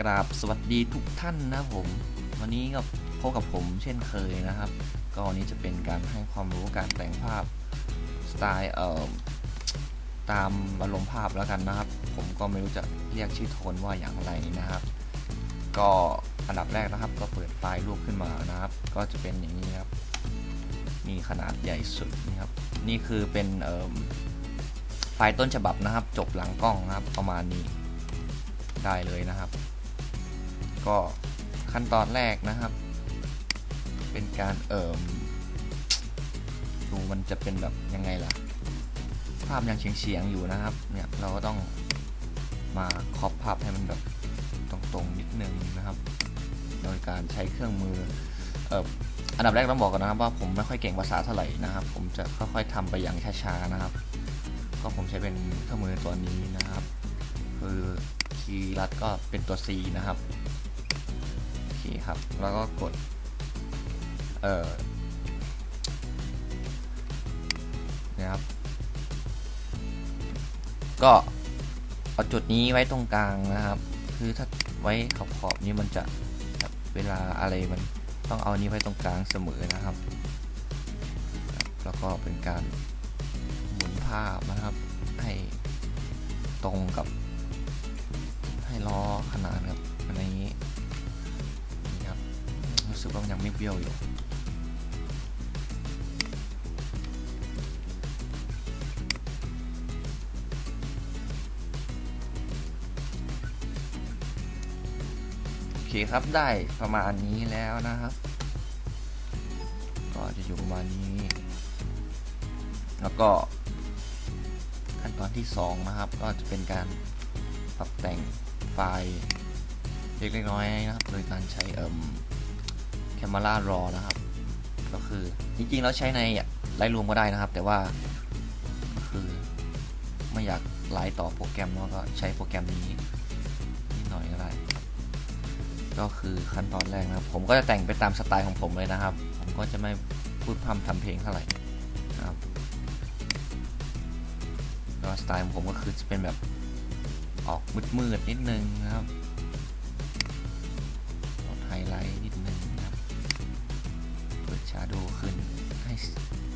กราบสวัสดีทุกท่านนะผม วันนี้ก็พบกับผมเช่นเคยนะครับ ก็วันนี้จะเป็นการให้ความรู้การแต่งภาพสไตล์เอ่อตามอารมณ์ภาพแล้วกันนะครับ ผมก็ไม่รู้จะเรียกชื่อโทนว่าอย่างไรนะครับ ก็อันดับแรกนะครับ ก็เปิดไฟล์รูปขึ้นมานะครับ ก็จะเป็นอย่างนี้ครับมีขนาดใหญ่สุดนะครับ นี่คือเป็นเอ่อไฟล์ต้นฉบับนะครับ จบหลังกล้องนะครับ ประมาณนี้ได้เลยนะครับ ก็ขั้นตอนแรกนะครับ เป็นการเอ่มดูมันจะเป็นแบบยังไงล่ะ ภาพยังเฉียงๆอยู่นะครับ เนี่ยเราก็ต้องมาครอบภาพให้มันแบบตรงๆนิดนึงนะครับ โดยการใช้เครื่องมือเอ่ออันดับแรกต้องบอกก่อนนะครับ ว่าผมไม่ค่อยเก่งภาษาเท่าไหร่นะครับ ผมจะค่อยๆทำไปอย่างช้าๆนะครับ ก็ผมใช้เป็นเครื่องมือตัวนี้นะครับ คือคีย์ลัดก็เป็นตัว C นะครับ โอเครับ แล้วก็กด เอ่อนะครับ ก็เอาจุดนี้ไว้ตรงกลางนะครับ คือถ้าไว้ขอบขอบๆนี้มันจะเวลาอะไรมันต้องเอานี้ไว้ตรงกลางเสมอนะครับครับ แล้วก็เป็นการหมุนภาพนะครับ ให้ตรงกับ ให้ล้อขนานกับ รู้สึกว่ามันยังไม่เบี้ยวอยู่โอเคครับได้ประมาณนี้แล้วนะครับ ก็จะอยู่ประมาณนี้ แล้วก็ขั้นตอนที่ 2 นะครับ ก็จะเป็นการปรับแต่งไฟล์เล็กๆน้อยๆนะครับ โดยการใช้เอ่ม Camera Raw นะครับ ก็คือจริงๆแล้วใช้ในไลท์รูมก็ได้นะครับ แต่ว่าก็คือไม่อยากไลฟ์ต่อโปรแกรมเนาะก็ใช้โปรแกรมนี้นิดหน่อยก็ได้ก็คือขั้นตอนแรกนะครับ ผมก็จะแต่งไปตามสไตล์ของผมเลยนะครับ ผมก็จะไม่พูดพร่ำทำเพลงเท่าไหร่นะครับก็สไตล์ของผมก็คือจะเป็นแบบออกมืดๆนิดนึงนะครับ ชาโดว์ขึ้นให้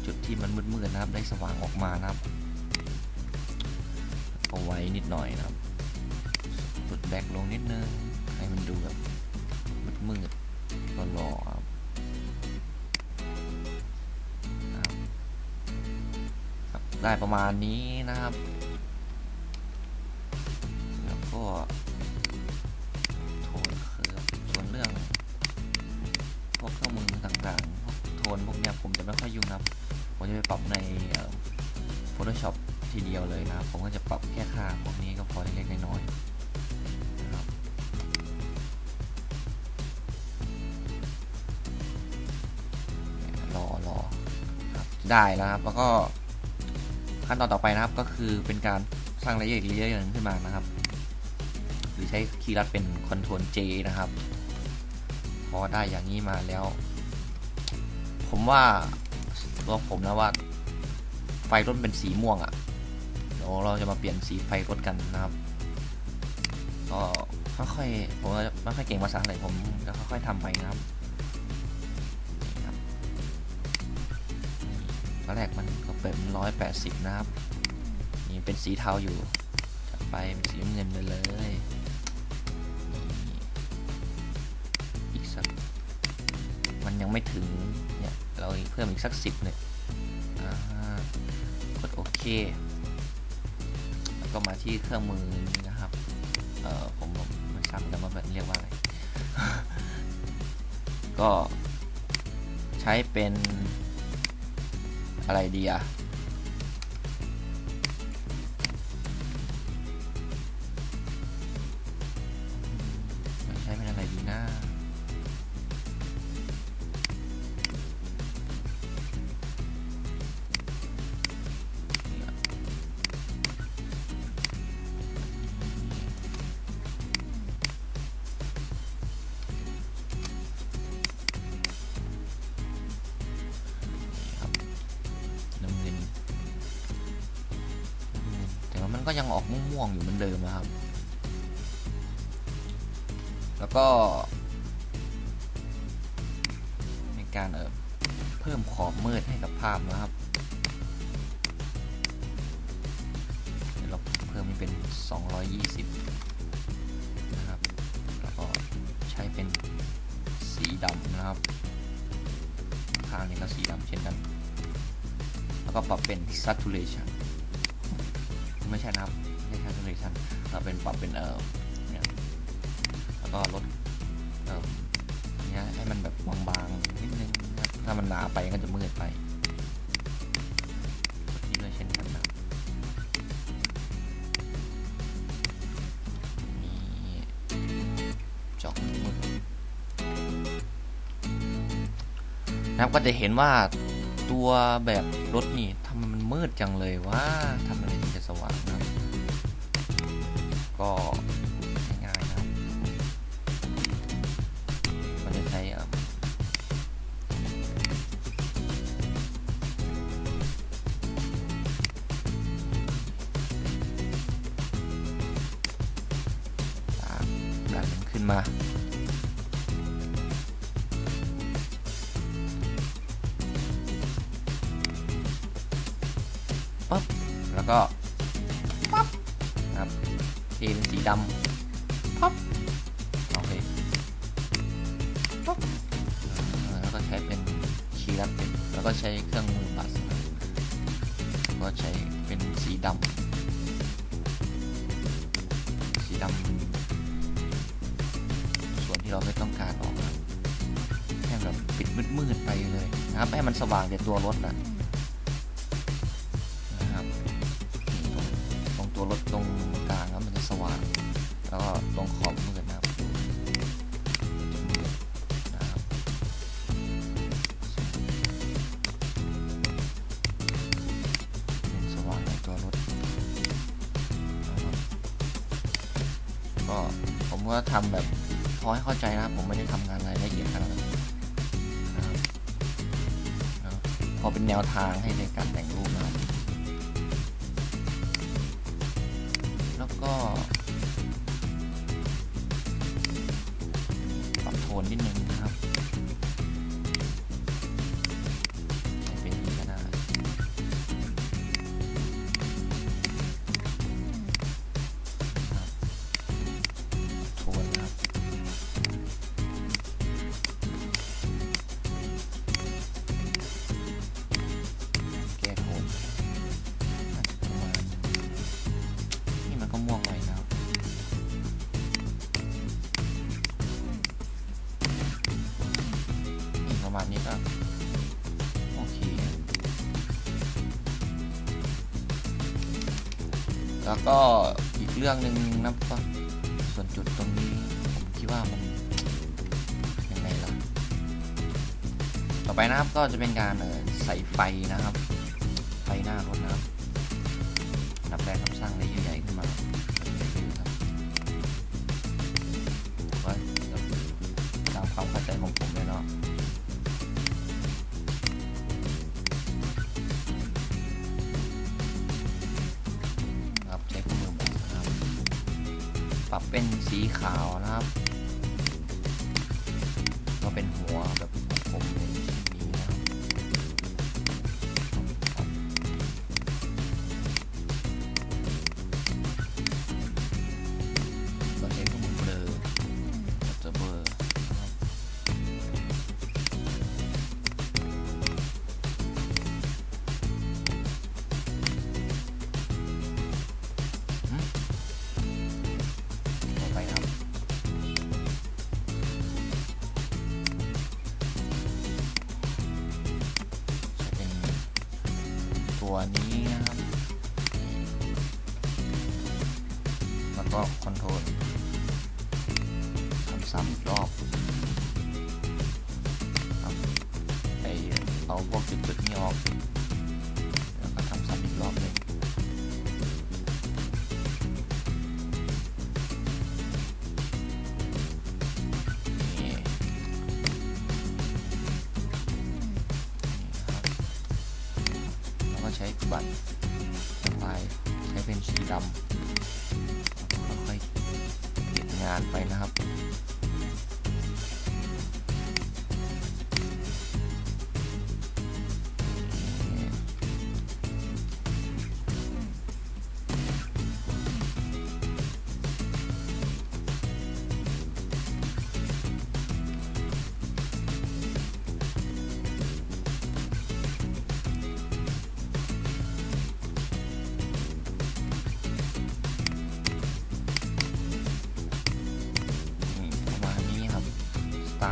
จุดที่มันมืดๆนะครับได้สว่างออกมานะครับเอาไว้นิดหน่อยนะครับลดแบ็กลงนิดนึงให้มันดูแบบมืดๆหล่อๆครับได้ประมาณนี้นะครับ ทีเดียวเลยนะครับ ผมก็จะปรับแค่ค่าพวกนี้ก็พอเล็กๆน้อยๆนะครับรอรอครับได้แล้วครับ แล้วก็ขั้นตอนต่อไปนะครับก็คือเป็นการสร้างเลเยอร์อีกเลเยอร์หนึงขึ้นมานะครับ หรือใช้คีย์ลัดเป็น Ctrl J นะครับ พอได้อย่างนี้มาแล้ว ผมว่าตัวผมนะว่าไฟรถเป็นสีม่วงอะ่ะ ดี๋ยวเราจะมาเปลี่ยนสีไฟรถกันนะครับ ก็ค่อยๆผมไม่ค่อยเก่งภาษาอะไรผมจะค่อยๆทำไปนะครับตอนแรกมันก็เป็นร้อยแปดสิบนะครับ นี่เป็นสีเทาอยู่จัดไปเป็นสีเงินไปเลยอีกสักมันยังไม่ถึงเนี่ยเราเพิ่มอีกสักสิบเนี่ยอ่ากดโอเค ก็มาที่เครื่องมือนี้นะครับ เอ่อผมม่ทราบเหมือนกันว่ามันเรียกว่าอะไร ก็ใช้เป็นอะไรดีอะ ก็ยังออกม่วงๆอยู่เหมือนเดิมนะครับ แล้วก็ ในการเออเพิ่มขอบมืดให้กับภาพนะครับเดี๋ยวเราเพิ่มเป็น 220 นะครับ แล้วก็ใช้เป็นสีดำนะครับข้างนี้ก็สีดำเช่นกัน แล้วก็ปรับเป็น saturation ไม่ใช่นะครับไม่ใช่ saturation เราเป็นปรับเป็นเออเนี่ยแล้วก็ลดเออเนี่ยให้มันแบบบางๆนิดนึงนะถ้ามันหนาไปก็จะมืดไปนี่ด้วยเช่นกันนะนี่จอกมืดนะครับก็จะเห็นว่าตัวแบบรถนี่ทำไมมันมืดจังเลยว่าท ก็ง่ายๆนะครับมันจะใช้เอิ่มอ่าดันขึ้นมาปั๊บแล้วก็ เทเป็นสีดำปั๊บโอเคป๊อ่าแล้วก็ใช้เป็นคีย์ลัดเป็นแล้วก็ใช้เครื่องมือปัดนะครับแล้วก็ใช้เป็นสีดำสีดำส่วนที่เราไม่ต้องการออกนะครับให้แบบปิดมืดๆไปเลยนะครับให้มันสว่างแต่ตัวรถนะ ก็ทำแบบพอให้เข้าใจนะครับ ผมไม่ได้ทำงานรายละเอียดขนาดนั้นนะครับนะครับพอเป็นแนวทางให้ในการแต่งรูปนะครับแล้วก็ ประมาณนี้ก็โอเค แล้วก็อีกเรื่องหนึ่งนะก็ส่วนจุดตรงนี้ผมคิดว่ามันยังไงล่ะ ต่อไปนะครับก็จะเป็นการใส่ไฟนะครับ ไฟหน้ารถนะครับาวนะครับ ก็เป็นหัวแบบผม ตัวนี้นะครับ แล้วก็คอนโทรลทำซ้ำอีกรอบครับไปเอาพวกจุดๆนี้ออก แล้วก็ทำซ้ำอีกรอบหนึ่ง ช้บัตรลายใช้เป็นสีดำแล้วค่อยเก็บงานไปนะครับ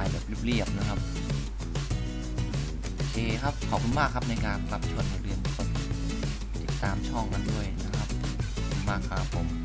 ล์แบบเรียบๆนะครับโอเคครับขอบคุณมากครับในการรับชมเรียนกดติดตามช่องกันด้วยนะครับมากครับผม